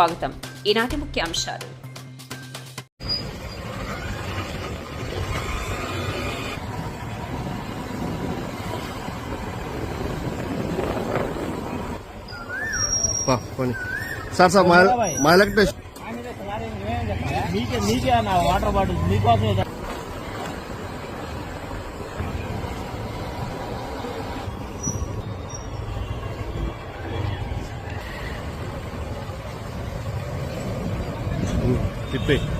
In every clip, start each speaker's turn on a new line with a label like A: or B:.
A: స్వాగతం. ఈనాటి ముఖ్యాంశాలు.
B: సార్ సార్ మా
C: నా వాటర్ బాటిల్ నీకోసమే
B: 对。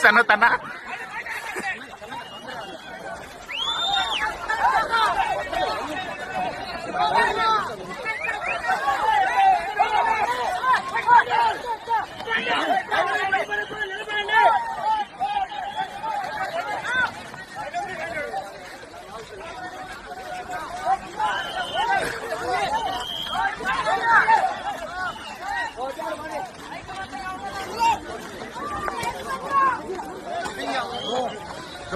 D: Sa ano?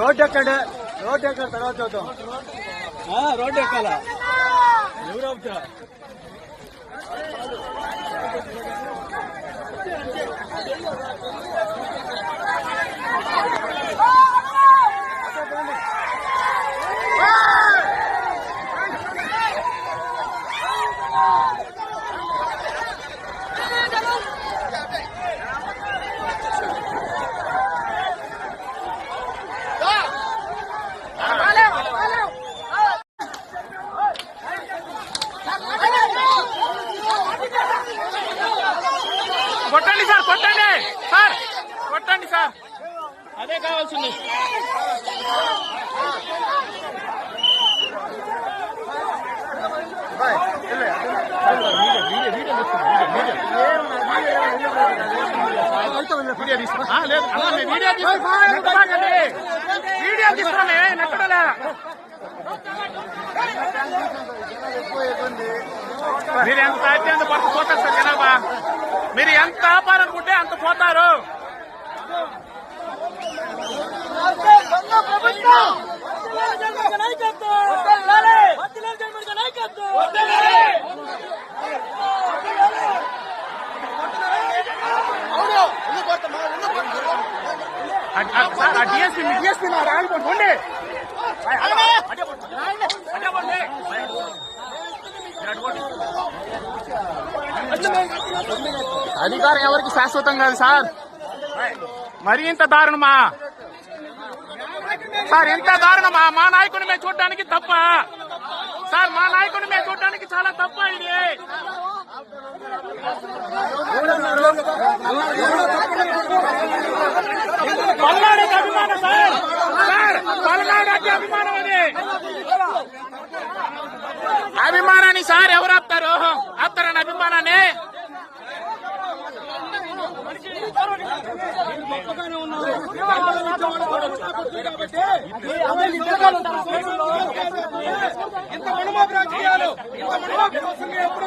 C: రోడ్డు ఎక్కండి రోడ్డు ఎక్కడ తర్వాత చూద్దాం. ఆ, రోడ్డు ఎక్కాలా ఎవరు ఆపుతా?
D: కొట్టండి సార్ కొట్టండి సార్ కొట్టండి సార్ అదే కావాల్సింది ఆ, లేదు అన్న, మేము వీడియో తీస్తున్నాం. నెట్టబాకండి. తీస్తున్నామే నెట్టడలే మీరు ఎంత అయితే అంత పట్టు పోతారు సార్ జనాభా మీరు ఎంత ఆపాలనుకుంటే అంత పోతారు అడ్- సార్ ఆ డిఎస్పీ మీ డిఎస్పీ నా. అధికారం ఎవరికి శాశ్వతం కాదు సార్. మరి ఇంత దారుణమా? సార్ ఎంత దారుణమా? మా నాయకుని మేము చూడడానికి తప్ప. సార్ మా నాయకుని మేము చూడడానికి చాలా తప్ప ఇది. పల్నాడుకి అభిమానం సార్! సార్ పల్నాడు అభిమానం అది! అభిమానాన్ని సార్ ఎవరు ఆపుతారు? ఆపుతారని అభిమానాన్ని!
C: ఇంత మణిమోపి రాజకీయాలు ఇంత ఎప్పుడు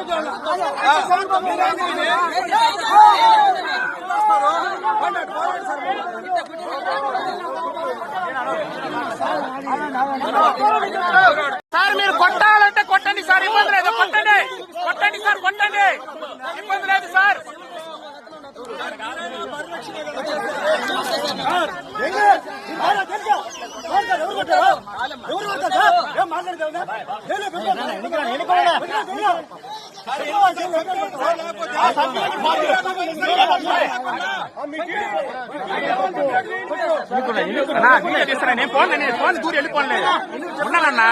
D: సార్ మీరు కొట్టాలంటే కొట్టండి సార్ నేను ఫోన్ నేను ఫోన్ దూరం వెళ్ళిపోలేదు ఉన్నానన్నా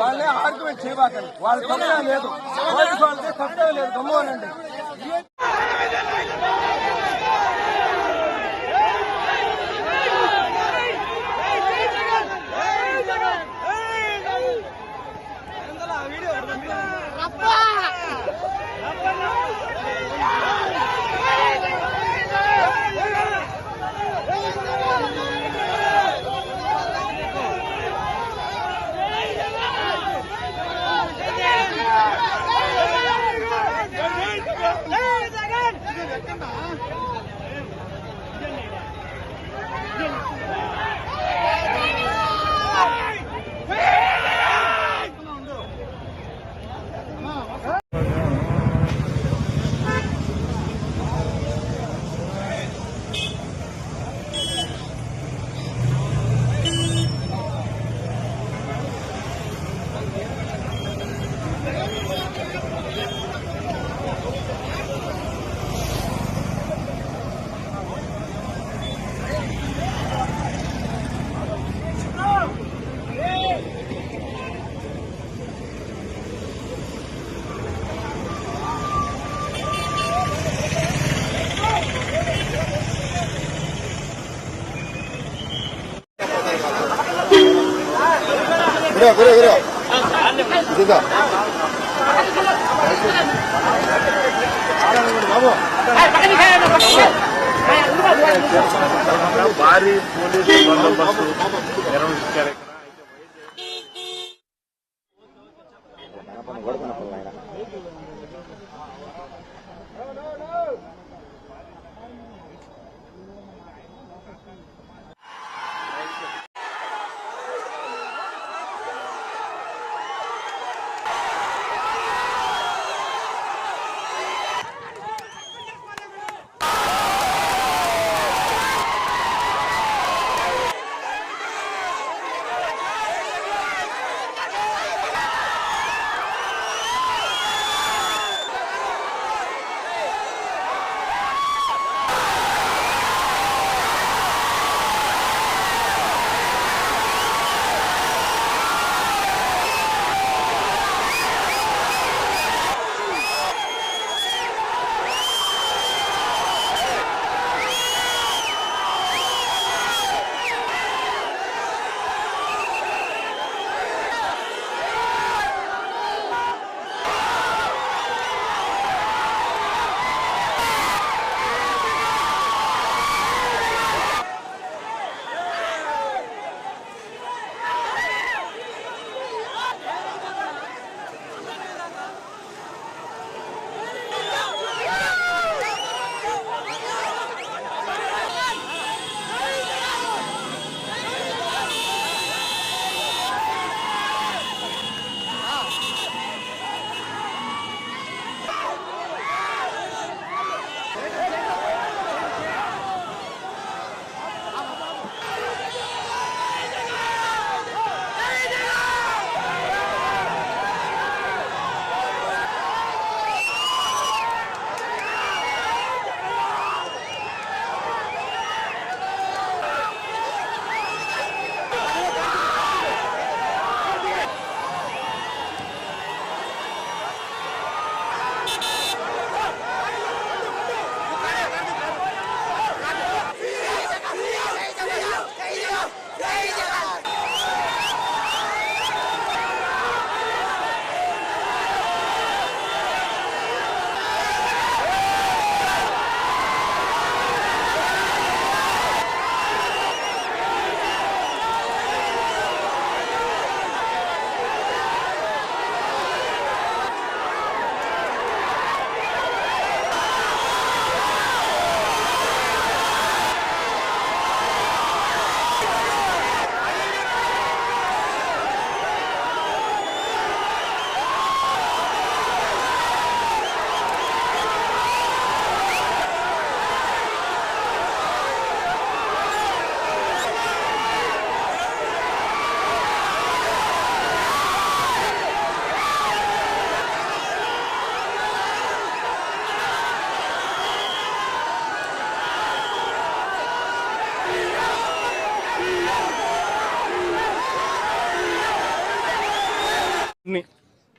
C: వాళ్ళే ఆర్గ్యుమెంట్ చేయబాకండి. వాళ్ళ తప్పే లేదు. వాళ్ళకి తప్పే లేదు. గమ్మనండి
B: 그래 그래 그래. 됐다.
D: భారీ పోలీసు బందోబస్తు నిర్వహించారు ఇక్కడ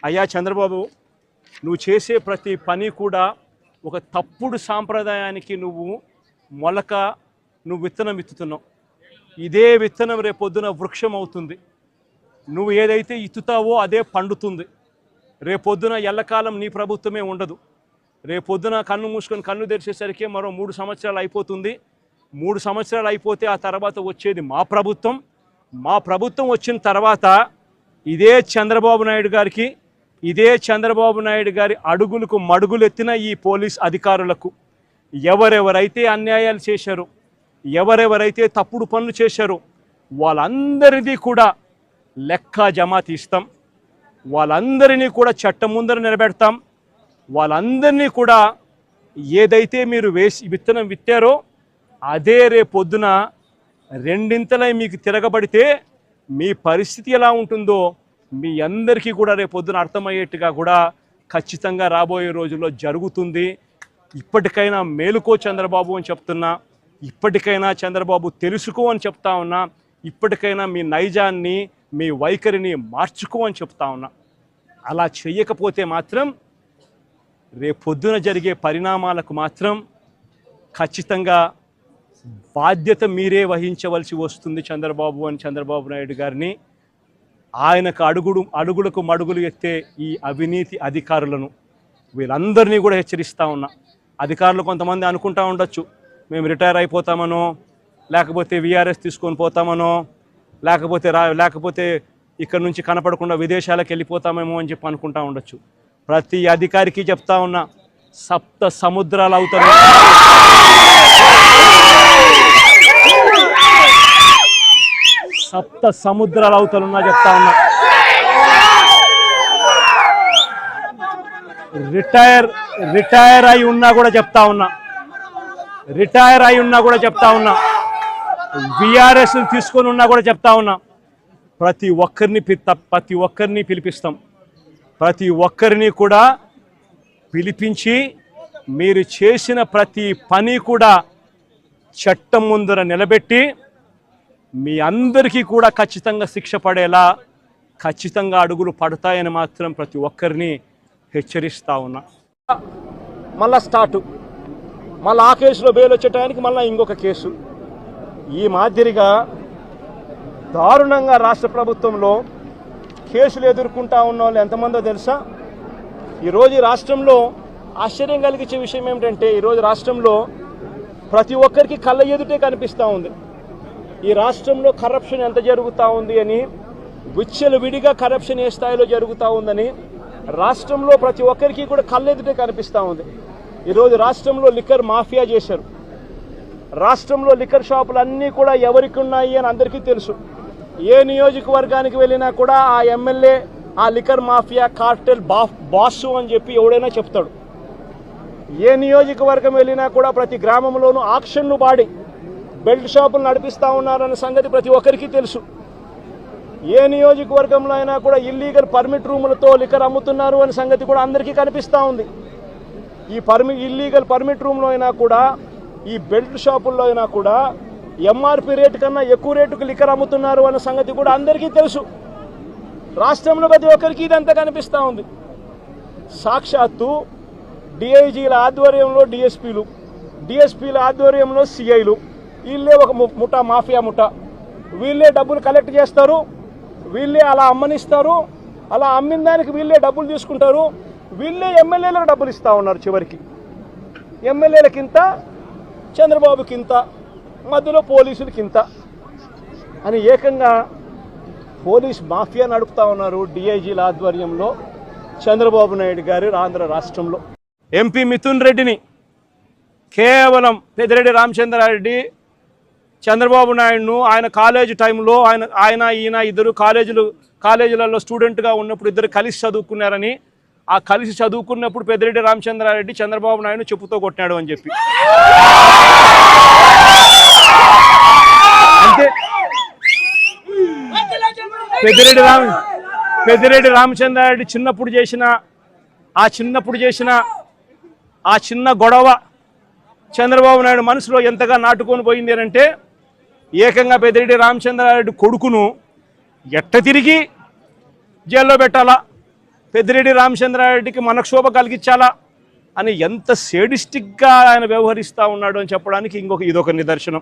E: అయ్యా చంద్రబాబు నువ్వు చేసే ప్రతి పని కూడా ఒక తప్పుడు సాంప్రదాయానికి నువ్వు మొలక నువ్వు విత్తనం విత్తుతున్నావు. ఇదే విత్తనం రేపొద్దున వృక్షం అవుతుంది నువ్వు ఏదైతే ఇత్తుతావో అదే పండుతుంది. రేపొద్దున ఎల్లకాలం నీ ప్రభుత్వమే ఉండదు. రేపొద్దున కన్ను మూసుకొని కన్ను తెరిచేసరికి మరో మూడు సంవత్సరాలు అయిపోతుంది. మూడు సంవత్సరాలు అయిపోతే ఆ తర్వాత వచ్చేది మా ప్రభుత్వం. మా ప్రభుత్వం వచ్చిన తర్వాత ఇదే చంద్రబాబు నాయుడు గారికి ఇదే చంద్రబాబు నాయుడు గారి అడుగులకు మడుగులెత్తిన ఈ పోలీస్ అధికారులకు ఎవరెవరైతే అన్యాయాలు చేశారో ఎవరెవరైతే తప్పుడు పనులు చేశారో వాళ్ళందరిది కూడా లెక్క జమా తీస్తాం. వాళ్ళందరినీ కూడా చట్టం ముందర నిలబెడతాం. వాళ్ళందరినీ కూడా ఏదైతే మీరు వేసి విత్తనం విత్తారో అదే రేపొద్దున రెండింతలై మీకు తిరగబడితే మీ పరిస్థితి ఎలా ఉంటుందో మీ అందరికీ కూడా రేపొద్దున అర్థమయ్యేట్టుగా కూడా ఖచ్చితంగా రాబోయే రోజుల్లో జరుగుతుంది. ఇప్పటికైనా మేలుకో చంద్రబాబు అని చెప్తున్నా ఇప్పటికైనా చంద్రబాబు తెలుసుకో అని చెప్తా ఉన్నా ఇప్పటికైనా మీ నైజాన్ని మీ వైఖరిని మార్చుకో అని చెప్తా ఉన్నా. అలా చేయకపోతే మాత్రం రేపొద్దున జరిగే పరిణామాలకు మాత్రం ఖచ్చితంగా బాధ్యత మీరే వహించవలసి వస్తుంది చంద్రబాబు అని చంద్రబాబు నాయుడు గారిని. ఆయనకు అడుగుడు అడుగులకు మడుగులు ఎత్తే ఈ అవినీతి అధికారులను వీళ్ళందరినీ కూడా హెచ్చరిస్తూ ఉన్నా. అధికారులు కొంతమంది అనుకుంటా ఉండొచ్చు. మేము రిటైర్ అయిపోతామనో లేకపోతే విఆర్ఎస్ తీసుకొని పోతామనో లేకపోతే రా లేకపోతే ఇక్కడ నుంచి కనపడకుండా విదేశాలకు వెళ్ళిపోతామేమో అని చెప్పి అనుకుంటా ఉండొచ్చు. ప్రతి అధికారికి చెప్తా ఉన్నా సప్త సముద్రాలు అవుతారు సప్త సముద్రాలు అవతలున్నా చెప్తా ఉన్నా. రిటైర్ రిటైర్ అయి ఉన్నా కూడా చెప్తా ఉన్నా. రిటైర్ అయి ఉన్నా కూడా చెప్తా ఉన్నా. విఆర్ఎస్ తీసుకొని ఉన్నా కూడా చెప్తా ఉన్నా. ప్రతి ఒక్కరిని ప్రతి ఒక్కరిని పిలిపిస్తాం. ప్రతి ఒక్కరిని కూడా పిలిపించి మీరు చేసిన ప్రతి పని కూడా చట్టం ముందర నిలబెట్టి మీ అందరికీ కూడా ఖచ్చితంగా శిక్ష పడేలా ఖచ్చితంగా అడుగులు పడతాయని మాత్రం ప్రతి ఒక్కరిని హెచ్చరిస్తా ఉన్నా. మళ్ళా స్టార్ట్. మళ్ళీ ఆ కేసులో బెయిల్ వచ్చే టయానికి మళ్ళీ ఇంకొక కేసు. ఈ మాదిరిగా దారుణంగా రాష్ట్ర ప్రభుత్వంలో కేసులు ఎదుర్కొంటా ఉన్న వాళ్ళు ఎంతమందో తెలుసా? ఈరోజు రాష్ట్రంలో ఆశ్చర్యం కలిగించే విషయం ఏమిటంటే ఈరోజు రాష్ట్రంలో ప్రతి ఒక్కరికి కళ్ళ ఎదుటే కనిపిస్తూ ఉంది. ఈ రాష్ట్రంలో కరప్షన్ ఎంత జరుగుతూ ఉంది అని విచ్చలు విడిగా కరప్షన్ ఏ స్థాయిలో జరుగుతూ ఉందని రాష్ట్రంలో ప్రతి ఒక్కరికి కూడా కళ్ళెదుటే కనిపిస్తూ ఉంది. ఈరోజు రాష్ట్రంలో లిక్కర్ మాఫియా చేశారు. రాష్ట్రంలో లిక్కర్ షాపులు అన్నీ కూడా ఎవరికి ఉన్నాయి అని అందరికీ తెలుసు. ఏ నియోజకవర్గానికి వెళ్ళినా కూడా ఆ ఎమ్మెల్యే ఆ లిక్కర్ మాఫియా కార్టెల్ బా బాసు అని చెప్పి ఎవడైనా చెప్తాడు. ఏ నియోజకవర్గం వెళ్ళినా కూడా ప్రతి గ్రామంలోనూ ఆక్షన్లు పాడి బెల్ట్ షాపులు నడిపిస్తూ ఉన్నారన్న సంగతి ప్రతి ఒక్కరికి తెలుసు. ఏ నియోజకవర్గంలో అయినా కూడా ఇల్లీగల్ పర్మిట్ రూములతో లిక్కర్ అమ్ముతున్నారు అనే సంగతి కూడా అందరికీ కనిపిస్తూ ఉంది. ఈ పర్మి ఇల్లీగల్ పర్మిట్ రూమ్లో అయినా కూడా ఈ బెల్ట్ షాపుల్లో అయినా కూడా ఎంఆర్పి రేటు కన్నా ఎక్కువ రేటుకు లిక్కర్ అమ్ముతున్నారు అన్న సంగతి కూడా అందరికీ తెలుసు. రాష్ట్రంలో ప్రతి ఒక్కరికి ఇదంతా కనిపిస్తూ ఉంది. సాక్షాత్తు డిఐజీల ఆధ్వర్యంలో డిఎస్పీలు డిఎస్పీల ఆధ్వర్యంలో సిఐలు వీళ్ళే ఒక ము- ముఠా మాఫియా ముఠా. వీళ్ళే డబ్బులు కలెక్ట్ చేస్తారు వీళ్ళే అలా అమ్మనిస్తారు అలా అమ్మిన దానికి వీళ్ళే డబ్బులు తీసుకుంటారు వీళ్ళే ఎమ్మెల్యేలకు డబ్బులు ఇస్తూ ఉన్నారు చివరికి. ఎమ్మెల్యేలకింత చంద్రబాబుకింత మధ్యలో పోలీసులకింత అని ఏకంగా పోలీస్ మాఫియా నడుపుతా ఉన్నారు డిఐజీల ఆధ్వర్యంలో చంద్రబాబు నాయుడు గారు ఆంధ్ర రాష్ట్రంలో. ఎంపీ మిథున్ రెడ్డిని కేవలం పెద్దిరెడ్డి రామచంద్రారెడ్డి చంద్రబాబు నాయుడును ఆయన కాలేజ్ టైంలో ఆయన ఆయన ఈయన ఇద్దరు కాలేజీలు కాలేజీలలో స్టూడెంట్గా ఉన్నప్పుడు ఇద్దరు కలిసి చదువుకున్నారని ఆ కలిసి చదువుకున్నప్పుడు పెద్దిరెడ్డి రామచంద్రారెడ్డి చంద్రబాబు నాయుడు చెప్పుతో కొట్టినాడు అని చెప్పి. అంటే పెద్దిరెడ్డి రామ పెద్దిరెడ్డి రామచంద్రారెడ్డి చిన్నప్పుడు చేసిన ఆ చిన్నప్పుడు చేసిన ఆ చిన్న గొడవ చంద్రబాబు నాయుడు మనసులో ఎంతగా నాటుకొని పోయింది అంటే ఏకంగా పెద్దిరెడ్డి రామచంద్రారెడ్డి కొడుకును ఎట్ట తిరిగి జైల్లో పెట్టాలా? పెద్దిరెడ్డి రామచంద్రారెడ్డికి మనక్షోభ కలిగించాలా? అని ఎంత సేడిస్టిక్గా ఆయన వ్యవహరిస్తూ ఉన్నాడు అని చెప్పడానికి ఇంకొక ఇదొక నిదర్శనం.